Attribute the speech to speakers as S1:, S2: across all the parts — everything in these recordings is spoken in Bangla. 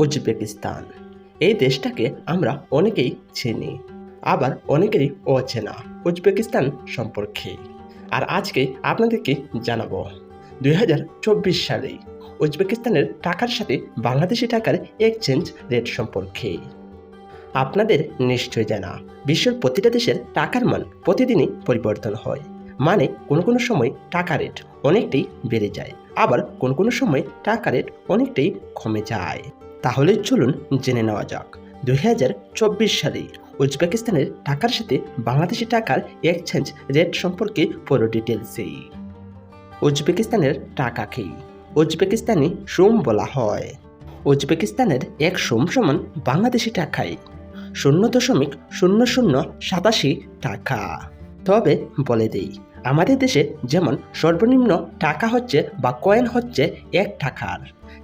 S1: উজবেকিস্তান। এই দেশটাকে আমরা অনেকেই চিনি, আবার অনেকেরই অচেনা উজবেকিস্তান সম্পর্কে। আর আজকে আপনাদেরকে জানাব, দুই হাজার চব্বিশ সালে উজবেকিস্তানের টাকার সাথে বাংলাদেশি টাকার এক্সচেঞ্জ রেট সম্পর্কে। আপনাদের নিশ্চয় জানা, বিশ্বের প্রতিটা দেশের টাকার মান প্রতিদিনই পরিবর্তন হয়। মানে কোনো কোনো সময় টাকা রেট অনেকটাই বেড়ে যায়, আবার কোন কোনো সময় টাকা রেট অনেকটাই কমে যায়। তাহলে চলুন জেনে নেওয়া যাক। দুই হাজার চব্বিশ সালে উজবেকিস্তানের টাকার সাথে বাংলাদেশি টাকার এক্সচেঞ্জ রেট সম্পর্কে পুরো ডিটেলসেই উজবেকিস্তানের টাকাকে উজবেকিস্তানি সোম বলা হয়। উজবেকিস্তানের এক সোম সমান বাংলাদেশি টাকায় শূন্য দশমিক শূন্য শূন্য সাতাশি টাকা। তবে বলে দেই আমাদের দেশে যেমন সর্বনিম্ন টাকা হচ্ছে বা কয়েন হচ্ছে এক টাকার,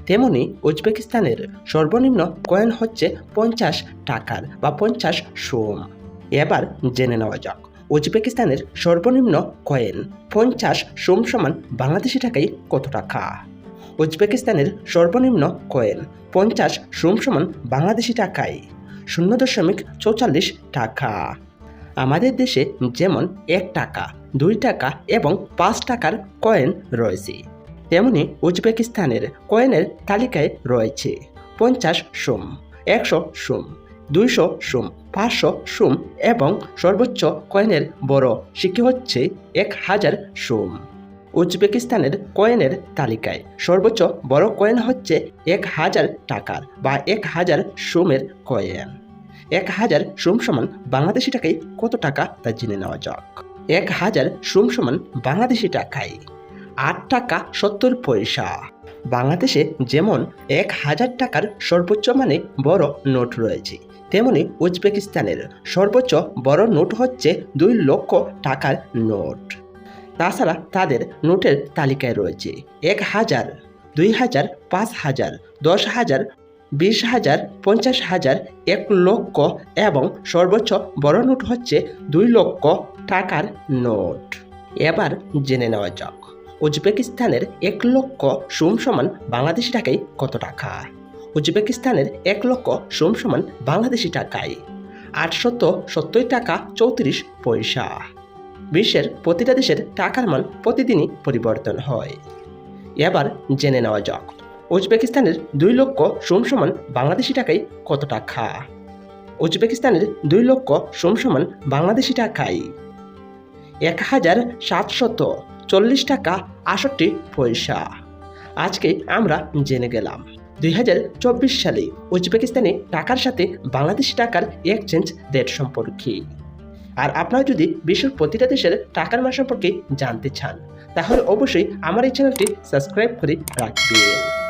S1: তেমনি উজবেকিস্তানের সর্বনিম্ন কয়েন হচ্ছে পঞ্চাশ টাকার বা পঞ্চাশ সোম। এবার জেনে নেওয়া যাক, উজবেকিস্তানের সর্বনিম্ন কয়েন পঞ্চাশ সোম সমান বাংলাদেশি টাকায় কত টাকা? উজবেকিস্তানের সর্বনিম্ন কয়েন পঞ্চাশ সোম সমান বাংলাদেশি টাকায় শূন্য দশমিক চৌচল্লিশ টাকা। আমাদের দেশে যেমন এক টাকা দুই টাকা এবং পাঁচ টাকার কয়েন রয়েছে। তেমনি উজবেকিস্তানের কয়েনের তালিকায় রয়েছে পঞ্চাশ সোম, একশো সোম, দুইশো সোম, পাঁচশো সোম এবং সর্বোচ্চ কয়েনের বড় শিখি হচ্ছে এক হাজার সোম। উজবেকিস্তানের কয়েনের তালিকায় সর্বোচ্চ বড় কয়েন হচ্ছে এক হাজার টাকার বা এক হাজার সোমের কয়েন। এক হাজার সোম সমান বাংলাদেশি টাকায় কত টাকা তা জেনে নেওয়া যাক। এক হাজার শ্রম সমান বাংলাদেশি টাকায়। আট টাকা সত্তর পয়সা। বাংলাদেশে যেমন এক হাজার টাকার সর্বোচ্চ মানে বড় নোট রয়েছে, তেমনি উজবেকিস্তানের সর্বোচ্চ বড় নোট হচ্ছে দুই লক্ষ টাকার নোট। তাছাড়া তাদের নোটের তালিকায় রয়েছে এক হাজার, দুই হাজার, পাঁচ হাজার, দশ হাজার বিশ হাজার, পঞ্চাশ হাজার, এক লক্ষ এবং সর্বোচ্চ বড় নোট হচ্ছে দুই লক্ষ টাকার নোট। এবার জেনে নেওয়া যাক, উজবেকিস্তানের এক লক্ষ সোম সমান বাংলাদেশি টাকায় কত টাকা? উজবেকিস্তানের এক লক্ষ সোম সমান বাংলাদেশি টাকায় আটশত সত্তর টাকা চৌত্রিশ পয়সা। বিশ্বের প্রতিটা দেশের টাকার মান প্রতিদিনই পরিবর্তন হয়। এবার জেনে নেওয়া যাক উজবেকিস্তানের দুই লক্ষ সোম সমান বাংলাদেশি টাকায় কত টাকা? উজবেকিস্তানের দুই লক্ষ সোম সমান বাংলাদেশি টাকায় এক হাজার সাতশত চল্লিশ টাকা আষট্টি পয়সা। আজকে আমরা জেনে গেলাম, দুই হাজার চব্বিশ সালে উজবেকিস্তানে টাকার সাথে বাংলাদেশি টাকার এক্সচেঞ্জ রেট সম্পর্কে। আর আপনারা যদি বিশ্বের প্রতিটা দেশের টাকার মান সম্পর্কে জানতে চান, তাহলে অবশ্যই আমার এই চ্যানেলটি সাবস্ক্রাইব করে রাখবেন।